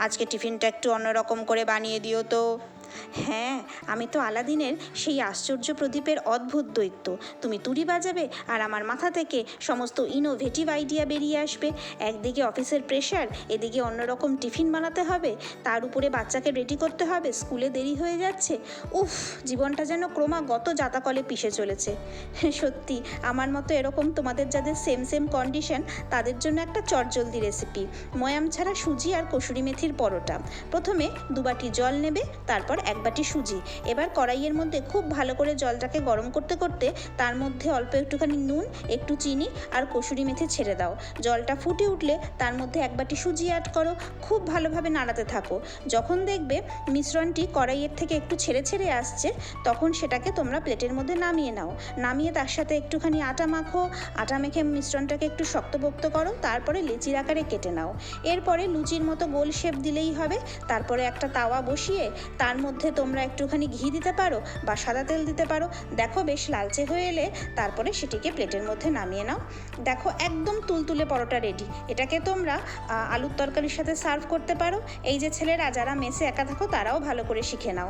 আজকে টিফিনটা একটু অন্যরকম করে বানিয়ে দিও তো। হ্যাঁ আমি তো আলাদিনের সেই আশ্চর্য প্রদীপের অদ্ভুত দৈত্য। তুমি তুড়ি বাজাবে আর আমার মাথা থেকে সমস্ত ইনোভেটিভ আইডিয়া বেরিয়ে আসবে। একদিকে অফিসের প্রেশার এদিকে অন্যরকম টিফিন বানাতে হবে। তার উপরে বাচ্চাকে রেডি করতে হবে, স্কুলে দেরি হয়ে যাচ্ছে। উফ, জীবনটা যেন ক্রমাগত জাতাকলে পিষে চলেছে। সত্যি, আমার মতো এরকম তোমাদের যাদের সেম সেম কন্ডিশন তাদের জন্য একটা চটজলদি রেসিপি ময়াম ছাড়া সুজি আর কসুরি মেথির পরোটা। প্রথমে দুবাটি জল নেবে, তারপর এক বাটি সুজি। এবার কড়াইয়ের মধ্যে খুব ভালো করে জলটাকে গরম করতে করতে তার মধ্যে অল্প একটুখানি নুন, একটু চিনি আর কসুরি মেথি ছেড়ে দাও। জলটা ফুটে উঠলে তার মধ্যে এক বাটি সুজি অ্যাড করো। খুব ভালোভাবে নাড়াতে থাকো। যখন দেখবে মিশ্রণটি কড়াইয়ের থেকে একটু ছেড়ে ছেড়ে আসছে, তখন সেটাকে তোমরা প্লেটের মধ্যে নামিয়ে নাও। নামিয়ে তার সাথে একটুখানি আটা মাখো। আটা মেখে মিশ্রণটাকে একটু শক্তপোক্ত করো। তারপরে লিচির আকারে কেটে নাও। এরপরে লুচির মতো গোল শেপ দিলেই হবে। তারপরে একটা তাওয়া বসিয়ে তার মধ্যে তোমরা একটুখানি ঘি দিতে পারো বা সাদা তেল দিতে পারো। দেখো বেশ লালচে হয়ে এলে তারপরে সেটিকে প্লেটের মধ্যে নামিয়ে নাও। দেখো একদম তুলতুলে পরোটা রেডি এটাকে তোমরা আলুর তরকারির সাথে সার্ভ করতে পারো। এই যে ছেলেরা যারা মেসে একা থাকো তারাও ভালো করে শিখে নাও।